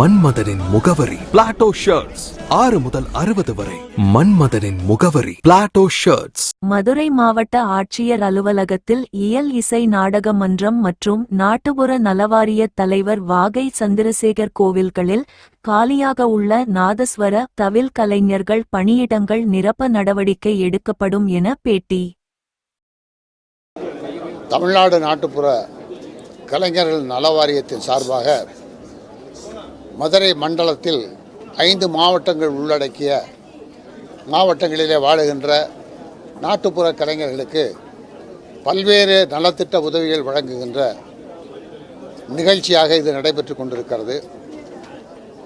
மன்மதனின் முகவரி. Plato shirts ஆறு முதல் அறுபது வரை. மன்மதனின் முகவரி. பிளாட்டோ ஷர்ட்ஸ் மதுரை மாவட்ட ஆட்சியர் அலுவலகத்தில் இயல் இசை நாடக மன்றம் மற்றும் நாட்டுப்புற நலவாரிய தலைவர் வாகை சந்திரசேகர் கோவில்களில் காலியாக உள்ள நாதஸ்வர தவில் கலைஞர்கள் பணியிடங்கள் நிரப்ப நடவடிக்கை எடுக்கப்படும் என பேட்டி. தமிழ்நாடு நாட்டுப்புற கலைஞர்கள் நல வாரியத்தின் சார்பாக மதுரை மண்டலத்தில் ஐந்து மாவட்டங்கள் உள்ளடக்கிய மாவட்டங்களிலே வாழுகின்ற நாட்டுப்புற கலைஞர்களுக்கு பல்வேறு நலத்திட்ட உதவிகள் வழங்குகின்ற நிகழ்ச்சியாக இது நடைபெற்று கொண்டிருக்கிறது.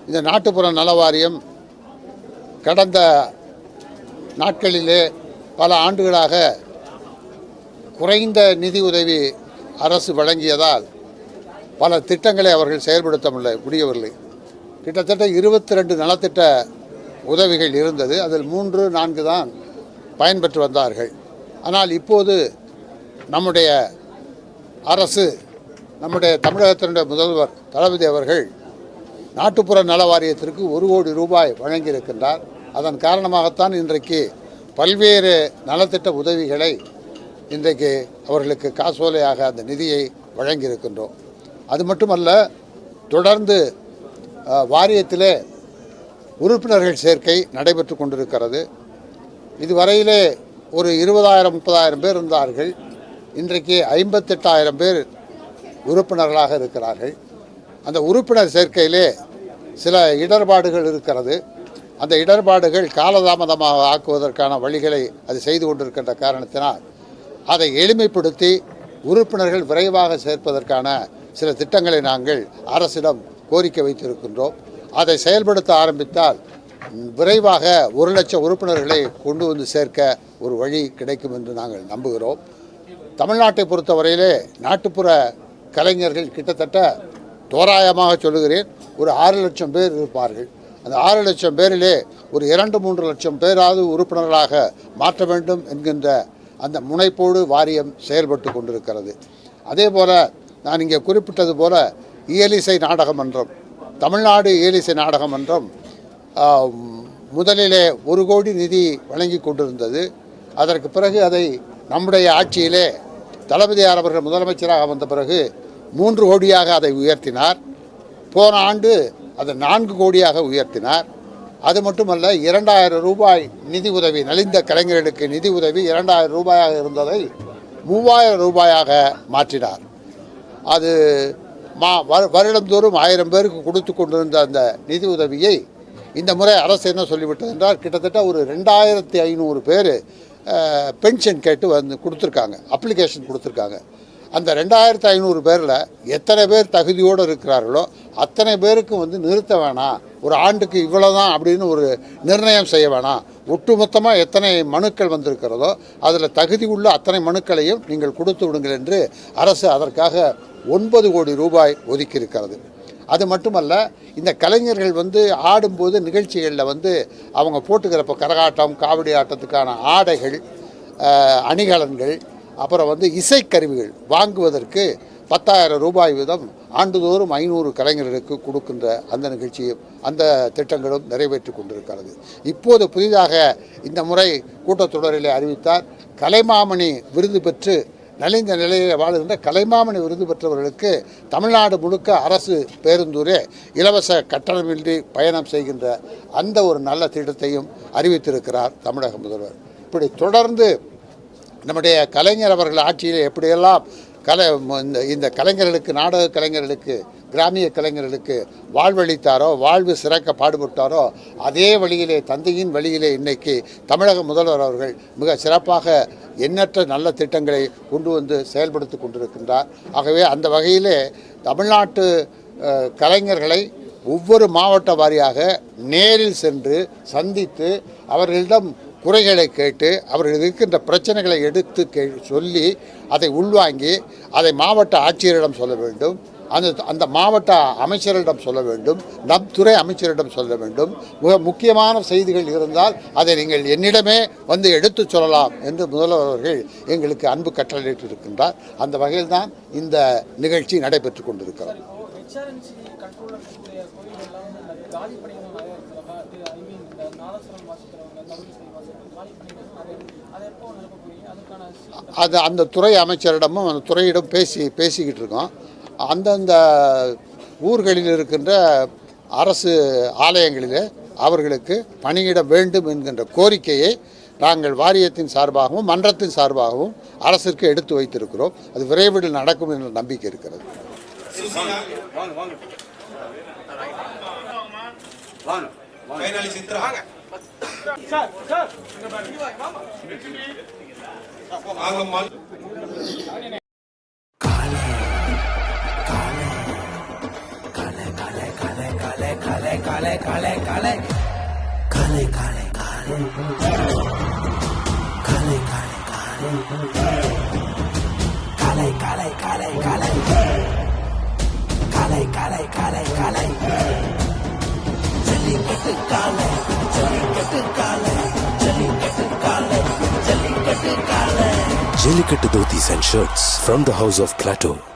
இந்த நாட்டுப்புற நல வாரியம் கடந்த நாட்களிலே பல ஆண்டுகளாக குறைந்த நிதி உதவி அரசு வழங்கியதால் பல திட்டங்களை அவர்கள் செயல்படுத்த முடியவில்லை. கிட்டத்தட்ட இருபத்தி ரெண்டு நலத்திட்ட உதவிகள் இருந்தது. அதில் மூன்று நான்கு தான் பயன்பெற்று வந்தார்கள். ஆனால் இப்போது நம்முடைய அரசு நம்முடைய தமிழகத்தினுடைய முதல்வர் தளபதி அவர்கள் நாட்டுப்புற நல வாரியத்திற்கு ஒரு கோடி ரூபாய் வழங்கியிருக்கின்றார். அதன் காரணமாகத்தான் இன்றைக்கு பல்வேறு நலத்திட்ட உதவிகளை இன்றைக்கு அவர்களுக்கு காசோலையாக அந்த நிதியை வழங்கியிருக்கின்றோம். அது மட்டுமல்ல தொடர்ந்து வாரியத்திலே உறுப்பினர்கள் சேர்க்கை நடைபெற்று கொண்டிருக்கிறது. இதுவரையிலே ஒரு இருபதாயிரம் முப்பதாயிரம் பேர் இருந்தார்கள். இன்றைக்கு ஐம்பத்தெட்டாயிரம் பேர் உறுப்பினர்களாக இருக்கிறார்கள். அந்த உறுப்பினர் சேர்க்கையிலே சில இடர்பாடுகள் இருக்கிறது. அந்த இடர்பாடுகள் காலதாமதமாக ஆக்குவதற்கான வழிகளை அது செய்து கொண்டிருக்கின்ற காரணத்தினால் அதை எளிமைப்படுத்தி உறுப்பினர்கள் விரைவாக சேர்ப்பதற்கான சில திட்டங்களை நாங்கள் அரசிடம் கோரிக்கை வைத்திருக்கின்றோம். அதை செயல்படுத்த ஆரம்பித்தால் விரைவாக ஒரு லட்சம் உறுப்பினர்களை கொண்டு வந்து சேர்க்க ஒரு வழி கிடைக்கும் என்று நாங்கள் நம்புகிறோம். தமிழ்நாட்டை பொறுத்தவரையிலே நாட்டுப்புற கலைஞர்கள் கிட்டத்தட்ட தோராயமாக சொல்லுகிறேன் ஒரு ஆறு லட்சம் பேர் இருப்பார்கள். அந்த ஆறு லட்சம் பேரிலே ஒரு இரண்டு மூன்று லட்சம் பேராவது உறுப்பினர்களாக மாற்ற வேண்டும் என்கின்ற அந்த முனைப்போடு வாரியம் செயல்பட்டு கொண்டிருக்கிறது. அதே போல நான் இங்கே குறிப்பிட்டது போல இயலிசை நாடகமன்றம் தமிழ்நாடு இயலிசை நாடகமன்றம் முதலிலே ஒரு கோடி நிதி வழங்கி கொண்டிருந்தது. அதற்கு பிறகு அதை நம்முடைய ஆட்சியிலே தளபதியார் அவர்கள் முதலமைச்சராக வந்த பிறகு மூன்று கோடியாக அதை உயர்த்தினார். போன ஆண்டு அதை நான்கு கோடியாக உயர்த்தினார். அது மட்டுமல்ல இரண்டாயிரம் ரூபாய் நிதி உதவி நலிந்த கலைஞர்களுக்கு நிதி உதவி இரண்டாயிரம் ரூபாயாக இருந்ததை மூவாயிரம் ரூபாயாக மாற்றினார். அது மா வரு- வருடந்தோறும் ஆயிரம் பேருக்கு கொடுத்து கொண்டிருந்த அந்த நிதி உதவியை இந்த முறை அரசு என்ன சொல்லிவிட்டது என்றால் கிட்டத்தட்ட ஒரு ரெண்டாயிரத்தி ஐநூறு பேர் பென்ஷன் கேட்டு வந்து கொடுத்துருக்காங்க அப்ளிகேஷன் கொடுத்துருக்காங்க. அந்த ரெண்டாயிரத்து ஐநூறு பேரில் எத்தனை பேர் தகுதியோடு இருக்கிறார்களோ அத்தனை பேருக்கும் வந்து நிறுத்த வேணாம் ஒரு ஆண்டுக்கு இவ்வளோ தான் அப்படின்னு ஒரு நிர்ணயம் செய்ய வேணாம். ஒட்டுமொத்தமாக எத்தனை மனுக்கள் வந்திருக்கிறதோ அதில் தகுதி உள்ள அத்தனை மனுக்களையும் நீங்கள் கொடுத்து விடுங்கள் என்று அரசு அதற்காக ஒன்பது கோடி ரூபாய் ஒதுக்கியிருக்கிறது. அது மட்டுமல்ல இந்த கலைஞர்கள் வந்து ஆடும்போது நிகழ்ச்சிகளில் வந்து அவங்க போட்டுக்கிறப்ப கரகாட்டம் காவடி ஆட்டத்துக்கான ஆடைகள் அணிகலன்கள் அப்புறம் வந்து இசைக்கருவிகள் வாங்குவதற்கு பத்தாயிரம் ரூபாய் வீதம் ஆண்டுதோறும் ஐநூறு கலைஞர்களுக்கு கொடுக்கின்ற அந்த நிகழ்ச்சியும் அந்த திட்டங்களும் நிறைவேற்றி கொண்டிருக்கிறது. இப்போது புதிதாக இந்த முறை கூட்டத்தொடரிலே அறிவித்தார் கலைமாமணி விருது பெற்று நலிந்த நிலையில் வாழுகின்ற கலைமாமணி விருது பெற்றவர்களுக்கு தமிழ்நாடு முழுக்க அரசு பேருந்தூரே இலவச கட்டணமின்றி பயணம் செய்கின்ற அந்த ஒரு நல்ல திட்டத்தையும் அறிவித்திருக்கிறார் தமிழக முதல்வர். இப்படி தொடர்ந்து நம்முடைய கலைஞர் அவர்கள் ஆட்சியில் எப்படியெல்லாம் கலை இந்த இந்த கலைஞர்களுக்கு நாடக கலைஞர்களுக்கு கிராமிய கலைஞர்களுக்கு வாழ்வளித்தாரோ வாழ்வு சிறக்க பாடுபட்டாரோ அதே வழியிலே தந்தையின் வழியிலே இன்னைக்கு தமிழக முதல்வர் அவர்கள் மிக சிறப்பாக எண்ணற்ற நல்ல திட்டங்களை கொண்டு வந்து செயல்படுத்தி கொண்டிருக்கின்றார். ஆகவே அந்த வகையிலே தமிழ்நாட்டு கலைஞர்களை ஒவ்வொரு மாவட்ட வாரியாக நேரில் சென்று சந்தித்து அவர்களிடம் குறைகளை கேட்டு அவர்கள் இருக்கின்ற பிரச்சனைகளை எடுத்து கே சொல்லி அதை உள்வாங்கி அதை மாவட்ட ஆட்சியரிடம் சொல்ல வேண்டும். அந்த அந்த மாவட்ட அமைச்சரிடம் சொல்ல வேண்டும் நம் துறை அமைச்சரிடம் சொல்ல வேண்டும். மிக முக்கியமான செய்திகள் இருந்தால் அதை நீங்கள் என்னிடமே வந்து எடுத்து சொல்லலாம் என்று முதல்வர் அவர்கள் எங்களுக்கு அன்பு கட்டளையிட்டு இருக்கின்றார் அந்த வகையில் தான் இந்த நிகழ்ச்சி நடைபெற்று கொண்டிருக்கிறது. அது அந்த துறை அமைச்சரிடமும் அந்த துறையிடம் பேசி பேசிக்கிட்டு இருக்கோம் அந்தந்த ஊர்களில் இருக்கின்ற அரசு ஆலயங்களிலே அவர்களுக்கு பணியிட வேண்டும் என்கின்ற கோரிக்கையை நாங்கள் வாரியத்தின் சார்பாகவும் மன்றத்தின் சார்பாகவும் அரசிற்கு எடுத்து வைத்திருக்கிறோம். அது விரைவில் நடக்கும் என்ற நம்பிக்கை இருக்கிறது. काले काले काले। काले काले काले। काले काले काले। काले काले काले काले। काले काले काले कट काले कट काले कट काले कट काले। Jellicut Dhoti and Shirts from the House of Plateau.